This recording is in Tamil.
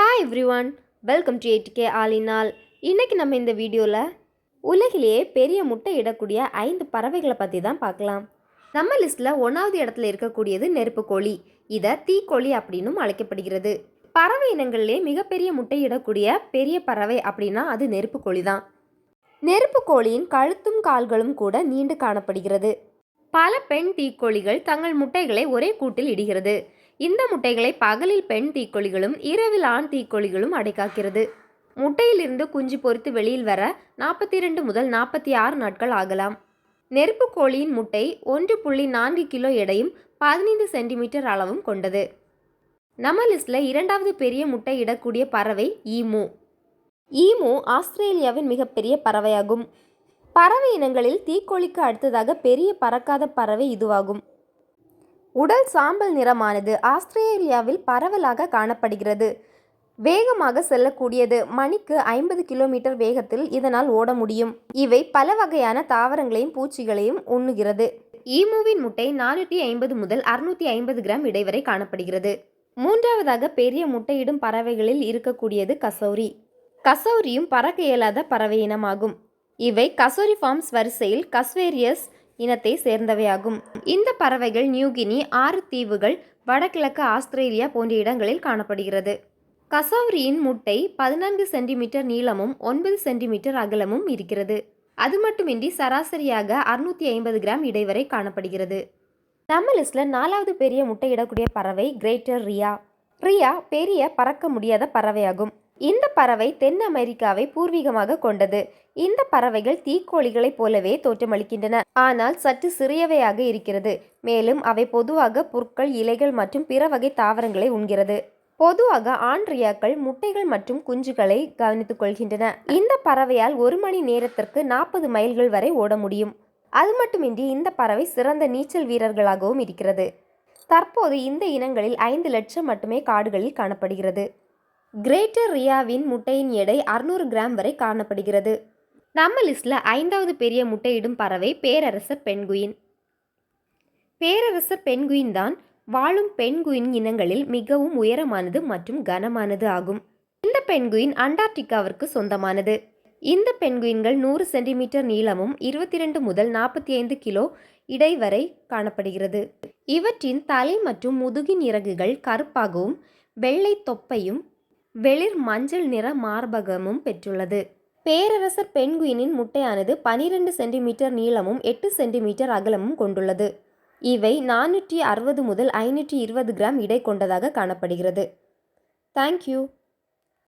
Hi everyone welcome to eight all in all இன்றைக்கி நம்ம இந்த வீடியோவில் உலகிலேயே பெரிய முட்டை இடக்கூடிய ஐந்து பறவைகளை பற்றி தான் பார்க்கலாம். நம்ம லிஸ்ட்டில் ஒன்றாவது இடத்துல இருக்கக்கூடியது நெருப்புக்கோழி இதை தீக்கோழி அப்படின்னும் அழைக்கப்படுகிறது. பறவை இனங்களிலே மிகப்பெரிய முட்டை இடக்கூடிய பெரிய பறவை அப்படின்னா அது நெருப்புக்கோழி தான் நெருப்புக்கோழியின் கழுத்தும் கால்களும் கூட நீண்டு காணப்படுகிறது. பல பெண் தீக்கோழிகள் தங்கள் முட்டைகளை ஒரே கூட்டில் இடுகிறது. இந்த முட்டைகளை பகலில் பெண் தீக்கோழிகளும் இரவில் ஆண் தீக்கோழிகளும் அடைக்காக்கிறது. முட்டையிலிருந்து குஞ்சு பொறுத்து வெளியில் வர நாற்பத்தி இரண்டு முதல் நாற்பத்தி ஆறு நாட்கள் ஆகலாம். நெருப்பு கோழியின் முட்டை ஒன்று புள்ளி நான்கு கிலோ எடையும் பதினைந்து சென்டிமீட்டர் அளவும் கொண்டது. நம்ம லிஸ்டில் இரண்டாவது பெரிய முட்டை இடக்கூடிய பறவை ஈமு. ஈமு ஆஸ்திரேலியாவின் மிகப்பெரிய பறவையாகும். பறவை இனங்களில் தீக்கோழிக்கு அடுத்ததாக பெரிய பறக்காத பறவை இதுவாகும். உடல் சாம்பல் நிறமானது ஆஸ்திரேலியாவில் பரவலாக காணப்படுகிறது. வேகமாக செல்லக்கூடியது மணிக்கு ஐம்பது கிலோமீட்டர் வேகத்தில் இதனால் ஓட முடியும். இவை பல வகையான தாவரங்களையும் பூச்சிகளையும் உண்ணுகிறது. ஈமுவின் முட்டை நானூற்றி ஐம்பது முதல் அறுநூற்றி ஐம்பது கிராம் இடைவரை காணப்படுகிறது. மூன்றாவதாக பெரிய முட்டையிடும் பறவைகளில் இருக்கக்கூடியது கசௌரி. கசௌரியும் பறக்க இயலாத பறவை இனமாகும். இவை கசோரி ஃபார்ம்ஸ் வரிசையில் கஸ்வேரியஸ் இனத்தை சேர்ந்தவையாகும். இந்த பறவைகள் நியூகினி ஆறு தீவுகள் வடகிழக்கு ஆஸ்திரேலியா போன்ற இடங்களில் காணப்படுகிறது. கசௌரியின் முட்டை பதினான்கு சென்டிமீட்டர் நீளமும் ஒன்பது சென்டிமீட்டர் அகலமும் இருக்கிறது. அது மட்டுமின்றி சராசரியாக அறுநூத்தி ஐம்பது கிராம் இடைவரை காணப்படுகிறது. நம்ம லிஸ்ட்ல நாலாவது பெரிய முட்டையிடக்கூடிய பறவை கிரேட்டர் ரியா. ரியா பெரிய பறக்க முடியாத பறவையாகும். இந்த பறவை தென் அமெரிக்காவை பூர்வீகமாக கொண்டது. இந்த பறவைகள் தீக்கோழிகளைப் போலவே தோற்றமளிக்கின்றன. ஆனால் சற்று சிறியவையாக இருக்கிறது. மேலும் அவை பொதுவாக புற்கள் இலைகள் மற்றும் பிற வகை தாவரங்களை உண்கிறது. பொதுவாக ஆண்ட்ரியாக்கள் முட்டைகள் மற்றும் குஞ்சுகளை கவனித்துக் கொள்கின்றன. இந்த பறவையால் ஒரு மணி நேரத்திற்கு நாற்பது மைல்கள் வரை ஓட முடியும். அது மட்டுமின்றி இந்த பறவை சிறந்த நீச்சல் வீரர்களாகவும் இருக்கிறது. தற்போது இந்த இனங்களில் ஐந்து லட்சம் மட்டுமே காடுகளில் காணப்படுகிறது. கிரேட்டர் ரியாவின் முட்டையின் எடை அறுநூறு கிராம் வரை காணப்படுகிறது. நம்ம லிஸ்டில் ஐந்தாவது பெரிய முட்டையிடும் பறவை பேரரசர் பெண்குயின். பேரரசர் பெண்குயின் தான் வாழும் பெண்குயின் இனங்களில் மிகவும் உயரமானது மற்றும் கனமானது ஆகும். இந்த பெண்குயின் அண்டார்டிகாவிற்கு சொந்தமானது. இந்த பெண்குயின்கள் நூறு சென்டிமீட்டர் நீளமும் இருபத்தி ரெண்டு முதல் நாற்பத்தி ஐந்து கிலோ இடை வரை காணப்படுகிறது. இவற்றின் தலை மற்றும் முதுகின் இறகுகள் கருப்பாகவும் வெள்ளை தொப்பையும் வெளிர் மஞ்சள் நிற மார்பகமும் பெற்றுள்ளது. பேரரசர் பெண்குயினின் முட்டையானது பனிரெண்டு சென்டிமீட்டர் நீளமும் எட்டு சென்டிமீட்டர் அகலமும் கொண்டுள்ளது. இவை நானூற்றி அறுபது முதல் ஐநூற்றி இருபது கிராம் இடை கொண்டதாக காணப்படுகிறது. தேங்க்யூ